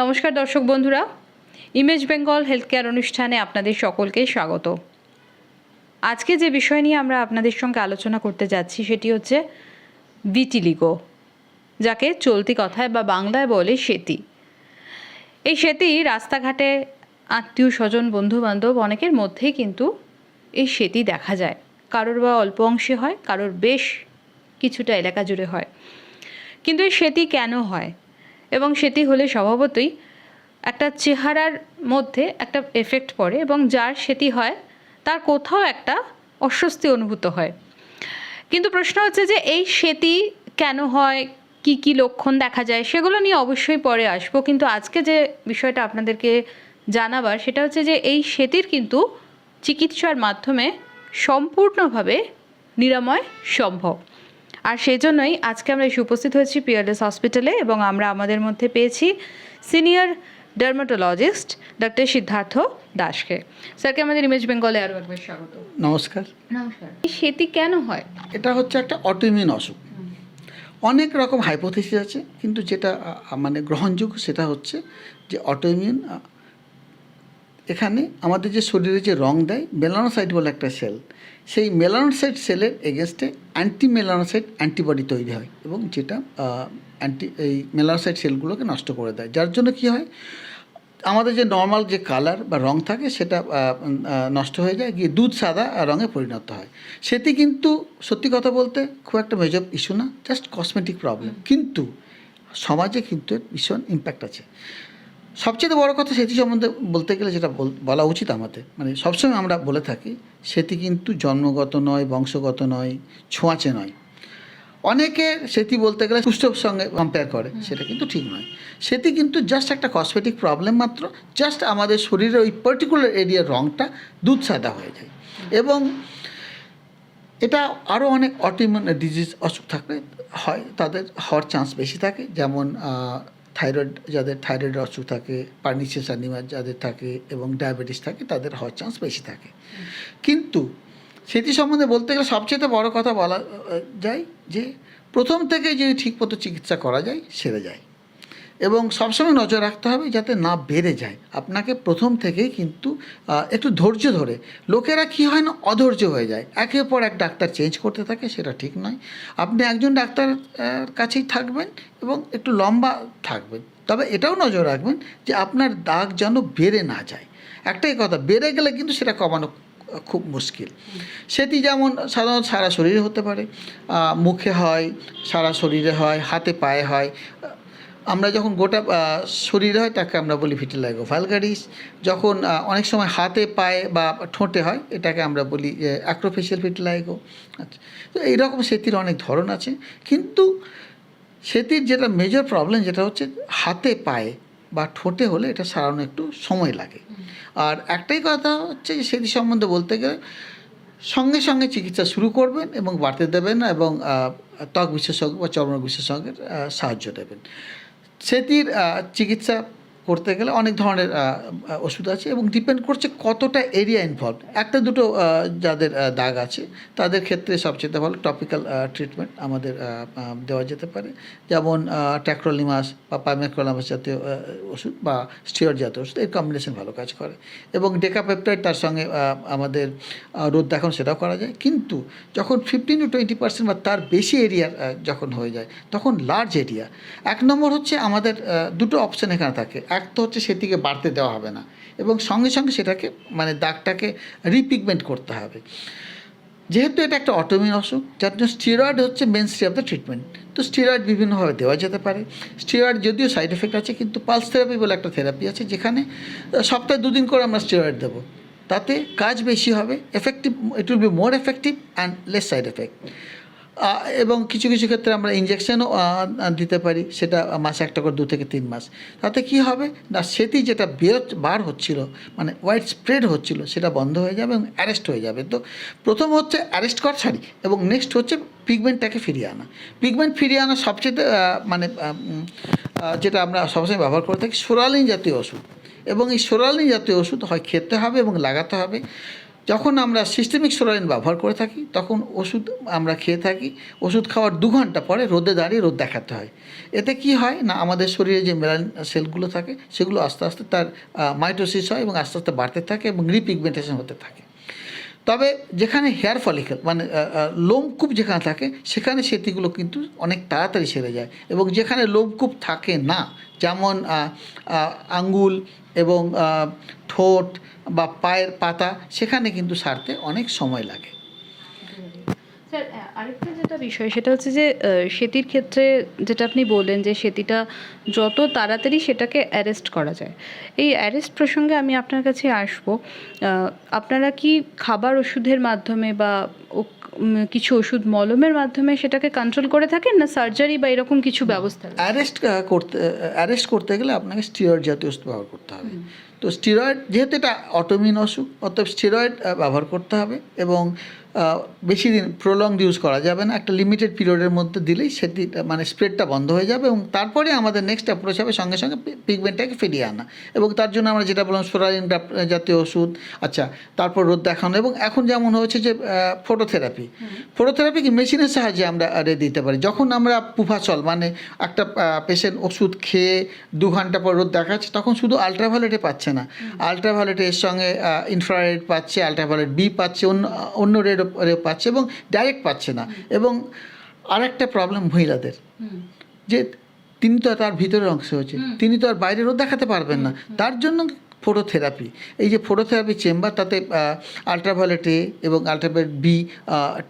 নমস্কার দর্শক বন্ধুরা ইমেজ বেঙ্গল হেলথ কেয়ার অনুষ্ঠানে আপনাদের সকলকে স্বাগত। আজকে যে বিষয় নিয়ে আমরা আপনাদের সঙ্গে আলোচনা করতে যাচ্ছি সেটি হচ্ছে ভিটিলিগো যাকে চলতি কথায় বা বাংলায় বলে সেতি। এই সেতি রাস্তাঘাটে আত্মীয় স্বজন বন্ধু বান্ধব অনেকের মধ্যেই কিন্তু এই সেতি দেখা যায়। কারোর বা অল্প অংশে হয়, কারোর বেশ কিছুটা এলাকা জুড়ে হয়। কিন্তু এই সেতি কেন হয়? এবং সেটি হলে স্বভাবতই একটা চেহারার মধ্যে একটা এফেক্ট পড়ে এবং যার সেটি হয়, তার কোথাও একটা অস্বস্তি অনুভূত হয়। কিন্তু প্রশ্ন হচ্ছে যে, এই সেতি কেন হয়? কি কি লক্ষণ দেখা যায়? সেগুলো নিয়ে অবশ্যই পরে আসব। কিন্তু আজকে যে বিষয়টা আপনাদেরকে জানাবার, সেটা হচ্ছে যে, এই সেতির কিন্তু চিকিৎসার মাধ্যমে সম্পূর্ণভাবে নিরাময় সম্ভব। আর সেই জন্যই আজকে আমরা এসে উপস্থিত হয়েছি পিয়ারলেস হসপিটালে এবং আমরা আমাদের মধ্যে পেয়েছি সিনিয়র ডার্মাটোলজিস্ট ডক্টর সিদ্ধার্থ দাসকে। স্যারকে আমাদের ইমেজ বেঙ্গলে আরও একবার স্বাগত। নমস্কার। নমস্কার। এই সেতি কেন হয়? এটা হচ্ছে একটা অটোইমিউন অসুখ। অনেক রকম হাইপোথিসিস আছে কিন্তু যেটা মানে গ্রহণযোগ্য সেটা হচ্ছে যে অটোইমিউন এখানে আমাদের যে শরীরে যে রং দেয় মেলানোসাইট বলে একটা সেল সেই মেলানোসাইট সেলের এগেনস্টে অ্যান্টি মেলানোসাইট অ্যান্টিবডি তৈরি হয় এবং যেটা অ্যান্টি এই মেলানোসাইট সেলগুলোকে নষ্ট করে দেয়। যার জন্য কি হয়? আমাদের যে নর্মাল যে কালার বা রং থাকে সেটা নষ্ট হয়ে যায় গিয়ে দুধ সাদা রঙে পরিণত হয়। সেটি কিন্তু সত্যি কথা বলতে খুব একটা মেজর ইস্যু না জাস্ট কসমেটিক প্রবলেম কিন্তু সমাজে কিন্তু ভীষণ ইম্প্যাক্ট আছে। সবচেয়ে বড় কথা সেটি সম্বন্ধে বলতে গেলে যেটা বল- বলা উচিত আমাদের মানে সবসময় আমরা বলে থাকি সেটি কিন্তু জন্মগত নয় বংশগত নয় ছোঁয়াচে নয়। অনেকে সেটি বলতে গেলে পুষ্টর সঙ্গে কম্পেয়ার করে সেটা কিন্তু ঠিক নয়। সেটি কিন্তু জাস্ট একটা কসমেটিক প্রবলেম মাত্র জাস্ট আমাদের শরীরের ওই পার্টিকুলার এরিয়ার রঙটা দুধ সাদা হয়ে যায়। এবং এটা আরও অনেক অটিমিউন ডিজিজ অসুখ থাকলে হয় তাদের হওয়ার চান্স বেশি থাকে যেমন থাইরয়েড, যাদের থাইরয়েড অসুখ থাকে, পার্নিসিয়াস অ্যানিমা যাদের থাকে এবং ডায়াবেটিস থাকে, তাদের হওয়ার চান্স বেশি থাকে। কিন্তু সেটি সম্বন্ধে বলতে গেলে সবচেয়ে বড় কথা বলা যায় যে প্রথম থেকে যদি ঠিকমতো চিকিৎসা করা যায়, সেরে যায়। এবং সবসময় নজর রাখতে হবে যাতে না বেড়ে যায়। আপনাকে প্রথম থেকেই কিন্তু একটু ধৈর্য ধরে। লোকেরা কি হয় না, অধৈর্য হয়ে যায়। একের পর এক ডাক্তার চেঞ্জ করতে থাকে, সেটা ঠিক নয়। আপনি একজন ডাক্তার কাছেই থাকবেন এবং একটু লম্বা থাকবেন। তবে এটাও নজর রাখবেন যে আপনার দাগ যেন বেড়ে না যায়। একটাই কথা, বেড়ে গেলে কিন্তু সেটা কমানো খুব মুশকিল। সেটি যেমন সাধারণত সারা শরীরে হতে পারে। মুখে হয়, সারা শরীরে হয়, হাতে পায়ে হয় আমরা যখন গোটা শরীরে হয় তাকে আমরা বলি ভিটিলাইগো ভালগারিস যখন অনেক সময় হাতে, পায়ে বা ঠোঁটে হয়, এটাকে আমরা বলি অ্যাক্রোফেশিয়াল ভিটিলাইগো আচ্ছা তো এইরকম সেতির অনেক ধরন আছে, কিন্তু সেতির যেটা মেজর প্রবলেম যেটা হচ্ছে হাতে, পায়ে বা ঠোঁটে হলে এটা সারানো একটু সময় লাগে। আর একটাই কথা হচ্ছে যে সেটি সম্বন্ধে বলতে গেলে সঙ্গে সঙ্গে চিকিৎসা শুরু করবেন এবং বাড়তে দেবেন এবং ত্বক বিশেষজ্ঞ বা চর্ম বিশেষজ্ঞের সাহায্য দেবেন। সেটির চিকিৎসা করতে গেলে অনেক ধরনের ওষুধ আছে এবং ডিপেন্ড করছে কতটা এরিয়া ইনভলভ একটা দুটো যাদের দাগ আছে, তাদের ক্ষেত্রে সবচেয়ে ভালো টপিক্যাল ট্রিটমেন্ট আমাদের দেওয়া যেতে পারে। যেমন ট্যাক্রোলিমাস বা পাইমেক্রোলামাস জাতীয় ওষুধ বা স্টিরয়েড জাতীয় ওষুধ, এর কম্বিনেশন ভালো কাজ করে। এবং ডেকাপেপটাইড তার সঙ্গে আমাদের রোদ দেখানো সেটাও করা যায়। কিন্তু যখন ফিফটিন টু টোয়েন্টি পার্সেন্ট বা তার বেশি এরিয়ার যখন হয়ে যায়, তখন লার্জ এরিয়া এক নম্বর হচ্ছে আমাদের দুটো অপশন এখানে থাকে। এক তো হচ্ছে সেটিকে বাড়তে দেওয়া হবে না। এবং সঙ্গে সঙ্গে সেটাকে মানে দাগটাকে রিপিগমেন্ট করতে হবে। যেহেতু এটা একটা অটোমিন অসুখ, যার জন্য স্টিরয়েড হচ্ছে মেনস্ট্রি অফ দ্য ট্রিটমেন্ট তো স্টিরয়েড বিভিন্নভাবে দেওয়া যেতে পারে। স্টিরয়েড যদিও সাইড এফেক্ট আছে, কিন্তু পালস থেরাপি বলে একটা থেরাপি আছে, যেখানে সপ্তাহে দুদিন করে আমরা স্টিরয়েড দেবো। তাতে কাজ বেশি হবে effective it will be more effective and less side effect এবং কিছু কিছু ক্ষেত্রে আমরা ইঞ্জেকশনও দিতে পারি। সেটা মাসে একটা করে দু থেকে তিন মাস। তাতে কি হবে? না, সেটি যেটা বের বার হচ্ছিল মানে ওয়াইড স্প্রেড হচ্ছিল, সেটা বন্ধ হয়ে যাবে এবং অ্যারেস্ট হয়ে যাবে। তো প্রথম হচ্ছে অ্যারেস্ট করা সরি এবং নেক্সট হচ্ছে পিগমেন্টটাকে ফিরিয়ে আনা। পিগমেন্ট ফিরিয়ে আনা সবচেয়ে মানে যেটা আমরা সবসময় ব্যবহার করে থাকি, সোরালিন জাতীয় ওষুধ। এবং এই সোরালিন জাতীয় ওষুধ হয় খেতে হবে এবং লাগাতে হবে। যখন আমরা সিস্টেমিক সোলারিন ব্যবহার করে থাকি, তখন ওষুধ আমরা খেয়ে থাকি, ওষুধ খাওয়ার দু ঘণ্টা পরে রোদে দাঁড়িয়ে রোদ দেখাতে হয়। এতে কি হয় না, আমাদের শরীরে যে মেলান সেলগুলো থাকে, সেগুলো আস্তে আস্তে তার মাইটোসিস হয় এবং আস্তে আস্তে বাড়তে থাকে এবং রিপিগমেন্টেশন হতে থাকে। তবে যেখানে হেয়ার ফলিকল মানে লোমকূপ যেখানে থাকে, সেখানে সেটিগুলো কিন্তু অনেক তাড়াতাড়ি সেরে যায়। এবং যেখানে লোমকূপ থাকে না, যেমন আঙ্গুল এবং ঠোঁট বা পায়ের পাতা, সেখানে কিন্তু সারতে অনেক সময় লাগে। স্যার আরেকটা যেটা বিষয় সেটা হচ্ছে যে সেতির ক্ষেত্রে যেটা আপনি বললেন যে সেতিটা যত তাড়াতাড়ি সেটাকে অ্যারেস্ট করা যায়। এই অ্যারেস্ট প্রসঙ্গে আমি আপনার কাছে আসব। আপনারা কি খাবার ওষুধের মাধ্যমে বা কিছু ওষুধ মলমের মাধ্যমে সেটাকে কন্ট্রোল করে থাকেন না সার্জারি বা এরকম কিছু ব্যবস্থা অ্যারেস্ট করতে অ্যারেস্ট করতে গেলে আপনাকে স্টিরয়েড জাতীয় ওষুধ ব্যবহার করতে হবে। তো স্টিরয়েড যেহেতু এটা অটোমিন অসুখ অতএব স্টিরয়েড ব্যবহার করতে হবে এবং বেশি দিন প্রলং ইউজ করা যাবে না। একটা লিমিটেড পিরিয়ডের মধ্যে দিলেই সেটি মানে স্প্রেডটা বন্ধ হয়ে যাবে এবং তারপরে আমাদের নেক্সট অ্যাপ্রোচ হবে সঙ্গে সঙ্গে পিগমেন্টটাকে ফিরিয়ে আনা। এবং তার জন্য আমরা যেটা বললাম সোরালিন জাতীয় ওষুধ আচ্ছা তারপর রোদ দেখানো এবং এখন যেমন হয়েছে যে ফটোথেরাপি ফটোথেরাপি কি মেশিনের সাহায্যে আমরা রে দিতে পারি। যখন আমরা পুফাচল মানে একটা পেশেন্ট ওষুধ খেয়ে দু ঘণ্টা পর রোদ দেখাচ্ছে তখন শুধু আলট্রাভায়োলেটে পাচ্ছে না। আলট্রাভায়োলেটের সঙ্গে ইনফ্রারেড পাচ্ছে আলট্রাভায়োলেট বি পাচ্ছে অন্য অন্য রেড পাচ্ছে এবং ডাইরেক্ট পাচ্ছে না। এবং আরেকটা প্রবলেম মহিলাদের। যে তিনি তো তার ভিতরের অংশ হচ্ছে তিনি তো আর বাইরেরও দেখাতে পারবেন না। তার জন্য ফোটোথেরাপি এই যে ফোটোথেরাপি চেম্বার তাতে আলট্রাভায়োলেট এ এবং আলট্রাভায়োলেট বি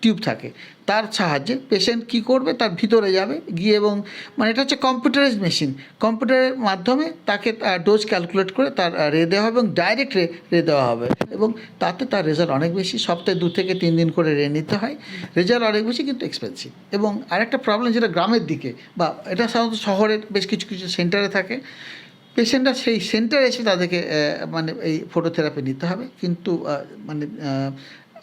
টিউব থাকে। তার সাহায্যে পেশেন্ট কি করবে? তার ভিতরে যাবে, গিয়ে এবং মানে এটা হচ্ছে কম্পিউটারাইজ মেশিন কম্পিউটারের মাধ্যমে তাকে ডোজ ক্যালকুলেট করে তার রে দেওয়া হবে এবং ডাইরেক্ট রে রে দেওয়া হবে। এবং তাতে তার রেজাল্ট অনেক বেশি। সপ্তাহে দু থেকে তিন দিন করে রে নিতে হয়। রেজাল্ট অনেক বেশি কিন্তু এক্সপেন্সিভ এবং আরেকটা প্রবলেম যেটা গ্রামের দিকে বা এটা সাধারণত শহরের বেশ কিছু কিছু সেন্টারে থাকে। পেশেন্টরা সেই সেন্টারে এসে তাদেরকে মানে এই ফটোথেরাপি নিতে হবে। কিন্তু মানে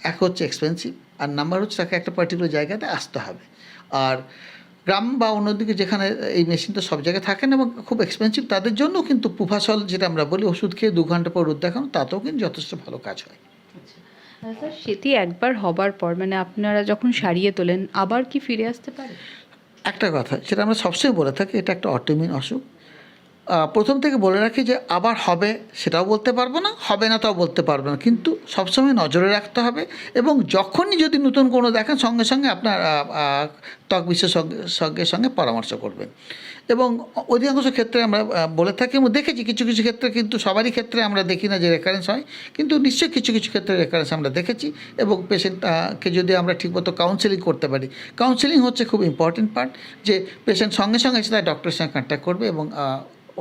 এক হচ্ছে এক্সপেন্সিভ আর নাম্বার হচ্ছে তাকে একটা পার্টিকুলার জায়গাতে আসতে হবে। আর গ্রাম বা অন্যদিকে যেখানে এই মেশিন তো সব জায়গায় থাকে না এবং খুব এক্সপেন্সিভ তাদের জন্য কিন্তু পুফাসল যেটা আমরা বলি ওষুধ খেয়ে দু ঘণ্টা পর রোদ দেখানো তাতেও কিন্তু যথেষ্ট ভালো কাজ হয়। স্যার সেটি একবার হবার পর মানে আপনারা যখন সারিয়ে তোলেন আবার কি ফিরে আসতে পারে? একটা কথা সেটা আমরা সবসময় বলে থাকি এটা একটা অটোমিন অসুখ। প্রথম থেকে বলে রাখি যে আবার হবে সেটাও বলতে পারব না, হবে না তাও বলতে পারব না। কিন্তু সবসময় নজরে রাখতে হবে এবং যখনই যদি নতুন কোনো দেখেন, সঙ্গে সঙ্গে আপনার ত্বক বিশেষজ্ঞের সঙ্গে পরামর্শ করবেন। এবং অধিকাংশ ক্ষেত্রে আমরা বলে থাকি এবং দেখেছি, কিছু কিছু ক্ষেত্রে কিন্তু সবারই ক্ষেত্রে আমরা দেখি না যে রেকারেন্স হয়, কিন্তু নিশ্চয়ই কিছু কিছু ক্ষেত্রে রেকারেন্স আমরা দেখেছি এবং পেশেন্টকে যদি আমরা ঠিকমতো কাউন্সেলিং করতে পারি কাউন্সেলিং হচ্ছে খুব ইম্পর্টেন্ট পার্ট যে পেশেন্ট সঙ্গে সঙ্গে এসে তার ডক্টরের সঙ্গে কন্ট্যাক্ট করবে এবং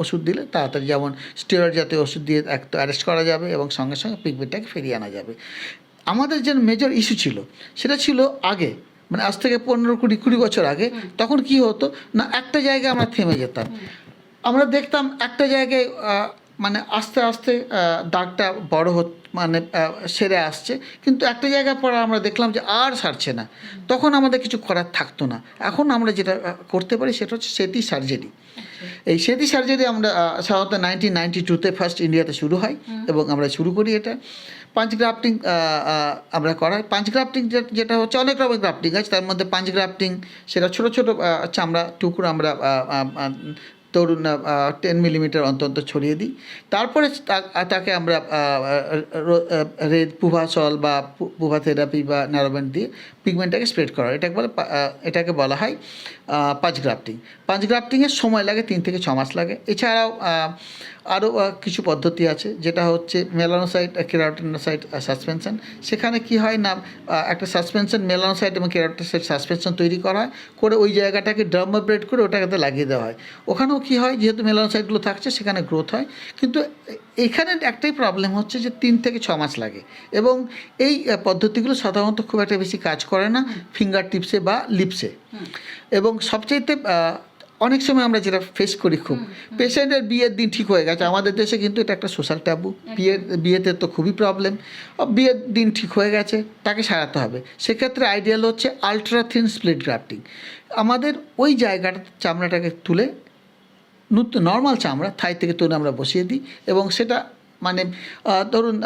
ওষুধ দিলে তাড়াতাড়ি যেমন স্টেরয়েড জাতীয় ওষুধ দিয়ে এক তো অ্যারেস্ট করা যাবে এবং সঙ্গে সঙ্গে পিগমেন্টটাকে ফিরিয়ে আনা যাবে। আমাদের যে মেজর ইস্যু ছিল সেটা ছিল আগে মানে আজ থেকে পনেরো কুড়ি কুড়ি বছর আগে তখন কি হতো? না একটা জায়গায় আমরা থেমে যেতাম। আমরা দেখতাম একটা জায়গায় মানে আস্তে আস্তে দাগটা বড় হত মানে সেরে আসছে। কিন্তু একটা জায়গায় পর আমরা দেখলাম যে আর সারছে না। তখন আমাদের কিছু করার থাকতো না। এখন আমরা যেটা করতে পারি সেটা হচ্ছে সেতি সার্জারি। এই সেতি সার্জারি আমরা সাধারণত নাইনটিন নাইনটি টুতে ফার্স্ট ইন্ডিয়াতে শুরু হয় এবং আমরা শুরু করি এটা। পাঞ্চ গ্রাফটিং আমরা করাই। পাঞ্চ গ্রাফটিং যেটা হচ্ছে অনেক রকমের গ্রাফটিং আছে। তার মধ্যে পাঞ্চ গ্রাফটিং সেটা ছোট ছোট চামড়া টুকরো আমরা ধরুন টেন মিলিমিটার অন্তত ছড়িয়ে দিই। তারপরে তাকে আমরা রেড পুভাসল বা পুভা থেরাপি বা ন্যারোব্যান্ড দিয়ে পিগমেন্টটাকে স্প্রেড করা এটাকে বলে এটাকে বলা হয় পাঁচ গ্রাফটিং পাঁচ গ্রাফটিংয়ের সময় লাগে তিন থেকে ছ মাস লাগে। এছাড়াও আরও কিছু পদ্ধতি আছে, যেটা হচ্ছে মেলানোসাইট কেরাটিনোসাইট সাসপেনশন সেখানে কি হয় না একটা সাসপেনশন মেলানোসাইট এবং কেরাটিনোসাইট সাসপেনশন তৈরি করা হয়। করে ওই জায়গাটাকে ড্রামাব্রেড করে ওটাকে লাগিয়ে দেওয়া হয়। ওখানেও কি হয়? যেহেতু মেলানোসাইটগুলো থাকছে সেখানে গ্রোথ হয়। কিন্তু এখানে একটাই প্রবলেম হচ্ছে যে তিন থেকে ছ মাস লাগে। এবং এই পদ্ধতিগুলো সাধারণত খুব একটা বেশি কাজ করে না ফিঙ্গার টিপসে বা লিপসে এবং সবচাইতে আহ, অনেক সময় আমরা যেটা ফেস করি খুব পেশেন্টের বিয়ের দিন ঠিক হয়ে গেছে। আমাদের দেশে কিন্তু এটা একটা সোশ্যাল ট্যাবু বিয়ের বিয়েতে তো খুবই প্রবলেম বিয়ের দিন ঠিক হয়ে গেছে তাকে সারাতে হবে। সেক্ষেত্রে আইডিয়াল হচ্ছে আলট্রা থিন স্প্লিট গ্রাফটিং আমাদের ওই জায়গাটা চামড়াটাকে তুলে নতুন নর্মাল চামড়া থাই থেকে তুলে আমরা বসিয়ে দিই এবং সেটা মানে ধরুন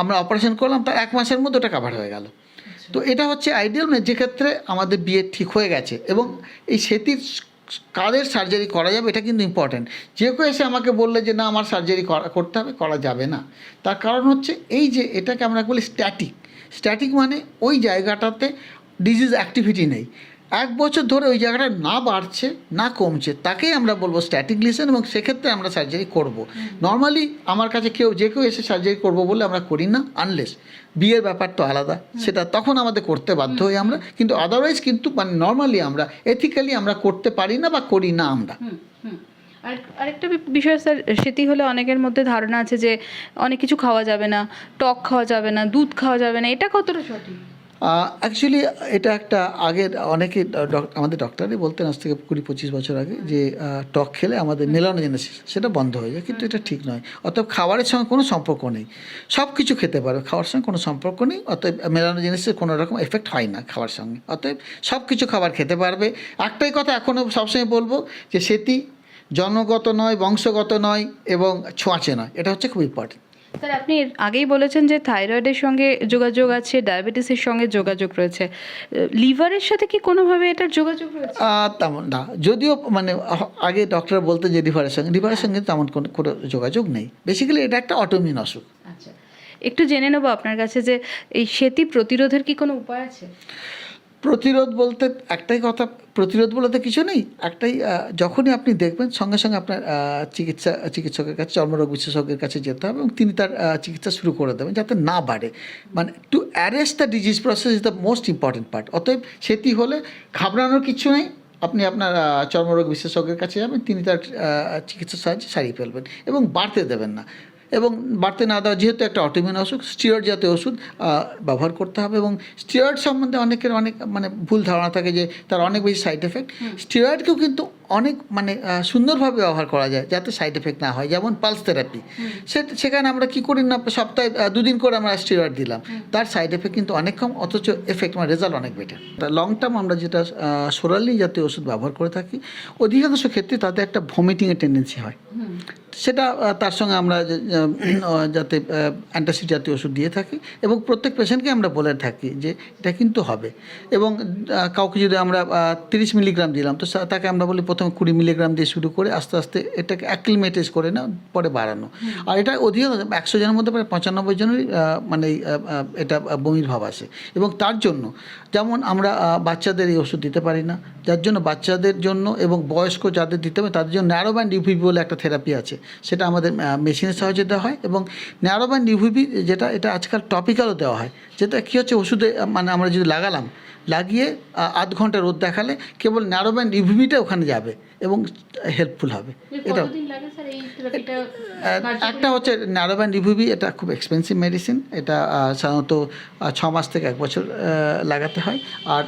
আমরা অপারেশন করলাম তার এক মাসের মধ্যে ওটা কাভার হয়ে গেল। তো এটা হচ্ছে আইডিয়াল মানে যে ক্ষেত্রে আমাদের বিয়ে ঠিক হয়ে গেছে এবং এই সেতির কাদের সার্জারি করা যাবে এটা কিন্তু ইম্পর্ট্যান্ট যে কেউ এসে আমাকে বললে যে না আমার সার্জারি করা করতে হবে করা যাবে না। তার কারণ হচ্ছে এই যে এটাকে আমরা বলি স্ট্যাটিক স্ট্যাটিক মানে ওই জায়গাটাতে ডিজিজ অ্যাক্টিভিটি নেই। এক বছর ধরে ওই জায়গাটা না বাড়ছে না কমছে তাকেই আমরা বলব স্ট্যাটিক লিসেন এবং সেক্ষেত্রে আমরা সার্জারি করব। নর্মালি আমার কাছে কেউ যে কেউ এসে সার্জারি করব বলে আমরা করি না আনলেস বিয়ের ব্যাপার তো আলাদা সেটা তখন আমাদের করতে বাধ্য হই আমরা কিন্তু আদারওয়াইজ কিন্তু মানে নর্মালি আমরা এথিক্যালি আমরা করতে পারি না বা করি না আমরা। আরেকটা বিষয় স্যার সেটি হলে অনেকের মধ্যে ধারণা আছে যে অনেক কিছু খাওয়া যাবে না টক খাওয়া যাবে না দুধ খাওয়া যাবে না এটা কতটা সঠিক? অ্যাকচুয়ালি এটা একটা আগের অনেকে আমাদের ডক্টরই বলতেন আজ থেকে কুড়ি পঁচিশ বছর আগে যে টক খেলে আমাদের মেলানোজেনেসিস সেটা বন্ধ হয়ে যায় কিন্তু এটা ঠিক নয়। অতএব খাবারের সঙ্গে কোনো সম্পর্ক নেই। সব কিছু খেতে পারবে খাওয়ার সঙ্গে কোনো সম্পর্ক নেই অতএব মেলানোজেনেসিসের কোনো রকম এফেক্ট হয় না খাওয়ার সঙ্গে। অতএব সব কিছু খাবার খেতে পারবে। একটাই কথা এখনও সবসময় বলব যে সেটি জন্মগত নয় বংশগত নয় এবং ছোঁয়াচে নয়। এটা হচ্ছে খুব ইম্পর্টেন্ট স্যার আপনি আগেই বলেছেন যে থাইরয়েডের সঙ্গে যোগাযোগ আছে ডায়াবেটিসের সঙ্গে যোগাযোগ রয়েছে। লিভারের সাথে কি কোনোভাবে এটার যোগাযোগ রয়েছে? তেমন না। যদিও মানে আগে ডক্টর বলতেন যে লিভারের সঙ্গে লিভারের সঙ্গে তেমন কোনো কোনো যোগাযোগ নেই। বেসিক্যালি এটা একটা অটোমিন অসুখ। আচ্ছা। একটু জেনে নেব আপনার কাছে যে এই সেতি প্রতিরোধের কি কোনো উপায় আছে? প্রতিরোধ বলতে একটাই কথা, প্রতিরোধ বলতে কিছু নেই, একটাই যখনই আপনি দেখবেন সঙ্গে সঙ্গে আপনার চিকিৎসা, চিকিৎসকের কাছে, চর্মরোগ বিশেষজ্ঞের কাছে যেতে হবে এবং তিনি তার চিকিৎসা শুরু করে দেবেন যাতে না বাড়ে। মানে to arrest the disease process is the most important part অতএব সেটি হলে ঘাবড়ানোর কিছু নেই, আপনি আপনার চর্মরোগ বিশেষজ্ঞের কাছে যাবেন, তিনি তার চিকিৎসার সাহায্যে সারিয়ে ফেলবেন এবং বাড়তে দেবেন না। এবং বাড়তে না দেওয়া যেহেতু একটা অটোমিন অসুখ স্টিরয়েড জাতীয় ওষুধ ব্যবহার করতে হবে এবং স্টিরয়েড সম্বন্ধে অনেকের অনেক মানে ভুল ধারণা থাকে যে তার অনেক বেশি সাইড এফেক্ট স্টিরয়েডকেও কিন্তু অনেক মানে সুন্দরভাবে ব্যবহার করা যায় যাতে সাইড এফেক্ট না হয়। যেমন পালস থেরাপি সেখানে আমরা কি করি না সপ্তাহে দুদিন করে আমরা স্টিরয়েড দিলাম। তার সাইড এফেক্ট কিন্তু অনেক কম অথচ এফেক্ট মানে রেজাল্ট অনেক বেটার লং টার্ম আমরা যেটা সোরালি জাতীয় ওষুধ ব্যবহার করে থাকি অধিকাংশ ক্ষেত্রে তাতে একটা ভমিটিংয়ের টেন্ডেন্সি হয়। সেটা তার সঙ্গে আমরা যাতে অ্যান্টাসিড জাতীয় ওষুধ দিয়ে থাকি এবং প্রত্যেক পেশেন্টকে আমরা বলে থাকি যে এটা কিন্তু হবে। এবং কাউকে যদি আমরা তিরিশ মিলিগ্রাম দিলাম তো তাকে আমরা বলি প্রথমে কুড়ি মিলিগ্রাম দিয়ে শুরু করে আস্তে আস্তে এটাকে অ্যাক্লিমেটাইজ করে না পরে বাড়ানো। আর এটা অধিকাংশ একশো জনের মধ্যে প্রায় পঁচানব্বই জনেরই আহ, মানে এটা বমির ভাব আসে। এবং তার জন্য যেমন আমরা বাচ্চাদের এই ওষুধ দিতে পারি না যার জন্য বাচ্চাদের জন্য এবং বয়স্ক যাদের দিতে হবে তাদের জন্য ন্যারো ব্যান্ড ইউভিবি বলে একটা থেরাপি আছে। সেটা আমাদের মেশিনের সাহায্যে দেওয়া হয় এবং ন্যারো ব্যান্ড ইউভিবি যেটা এটা আজকাল টপিক্যালও দেওয়া হয়। যেটা কী হচ্ছে ওষুধে মানে আমরা যদি লাগালাম লাগিয়ে আধ ঘণ্টা রোদ দেখালে কেবল ন্যারো ব্যান্ড ইউভিবিটা ওখানে যাবে এবং হেল্পফুল হবে। এটা একটা হচ্ছে ন্যারোব্যান্ড রিভিউবি এটা খুব এক্সপেন্সিভ মেডিসিন এটা সাধারণত ছ মাস থেকে এক বছর লাগাতে হয়। আর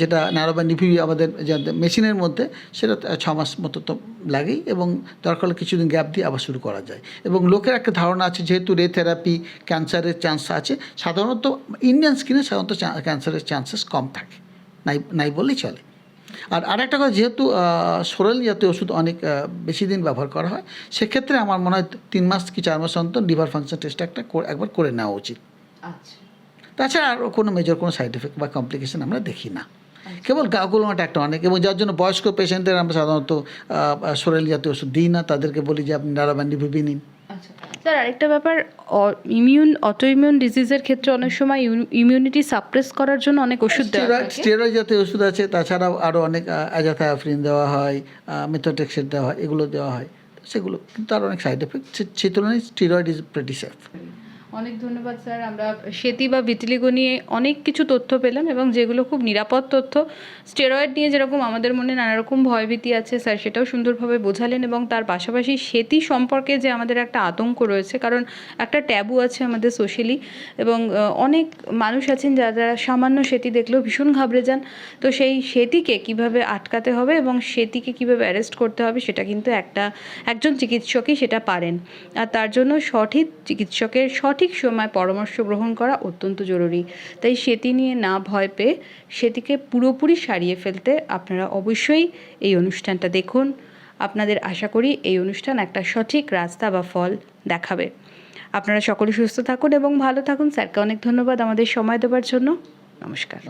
যেটা ন্যারোব্যান্ড রিভিউবি আমাদের মেশিনের মধ্যে, সেটা ছ মাস মতো তো লাগেই এবং দরকার হলে কিছুদিন গ্যাপ দিয়ে আবার শুরু করা যায়। এবং লোকের একটা ধারণা আছে, যেহেতু রে থেরাপি ক্যান্সারের চান্স আছে, সাধারণত ইন্ডিয়ান স্কিনে সাধারণত ক্যান্সারের চান্সেস কম থাকে। নাই নাই বললেই চলে। আর আরেকটা কথা, যেহেতু সরল জাতীয় ওষুধ অনেক বেশি দিন ব্যবহার করা হয়, সেক্ষেত্রে আমার মনে হয় তিন মাস কি চার মাস অন্তর লিভার ফাংশন টেস্ট একটা একবার করে নেওয়া উচিত। আচ্ছা। তাছাড়া আর কোনো মেজর কোনো সাইড এফেক্ট বা কমপ্লিকেশন আমরা দেখি না। কেবল গাগুলোমাটা একটা অনেক এবং যার জন্য বয়স্ক পেশেন্টদের আমরা সাধারণত সরেল জাতীয় ওষুধ দিই না তাদেরকে বলি যে আপনি নারাবান্ডি ভুবি নিন। আচ্ছা। স্যার আরেকটা ব্যাপার ইমিউন অটো ইমিউন ডিজিজের ক্ষেত্রে অনেক সময় ইমিউনিটি সাপ্রেস করার জন্য অনেক ওষুধ দেওয়া স্টেরয়েড থাকে। স্টেরয়েড জাতীয় ওষুধ আছে তাছাড়াও আরও অনেক অ্যাজাথায়াফ্রিন দেওয়া হয় মেথোটেক্সেট দেওয়া হয় এগুলো দেওয়া হয়। সেগুলো কিন্তু তার অনেক সাইড এফেক্ট সেই তুলনায় স্টেরয়েড ইজ প্রেটি সেফ অনেক ধন্যবাদ, স্যার। আমরা সেতি বা ভিটিলিগো নিয়ে অনেক কিছু তথ্য পেলাম এবং যেগুলো খুব নিরাপদ তথ্য। স্টেরয়েড নিয়ে যেরকম আমাদের মনে নানারকম ভয়ভীতি আছে, স্যার, সেটাও সুন্দরভাবে বোঝালেন এবং তার পাশাপাশি সেতি সম্পর্কে যে আমাদের একটা আতঙ্ক রয়েছে, কারণ একটা ট্যাবু আছে আমাদের সোশ্যালি এবং অনেক মানুষ আছেন যারা সামান্য সেতি দেখলেও ভীষণ ঘাবড়ে যান। তো সেই সেতিকে কীভাবে আটকাতে হবে এবং সেতিকে কীভাবে অ্যারেস্ট করতে হবে, সেটা কিন্তু একটা, একজন চিকিৎসকই সেটা পারেন। আর তার জন্য সঠিক চিকিৎসকের সঠিক সময় পরামর্শ গ্রহণ করা অত্যন্ত জরুরি। তাই সেটি নিয়ে না ভয় পেয়ে সেটিকে পুরোপুরি সারিয়ে ফেলতে আপনারা অবশ্যই এই অনুষ্ঠানটা দেখুন। আপনাদের আশা করি এই অনুষ্ঠান একটা সঠিক রাস্তা বা ফল দেখাবে। আপনারা সকলে সুস্থ থাকুন এবং ভালো থাকুন। স্যারকে অনেক ধন্যবাদ আমাদের সময় দেওয়ার জন্য। নমস্কার।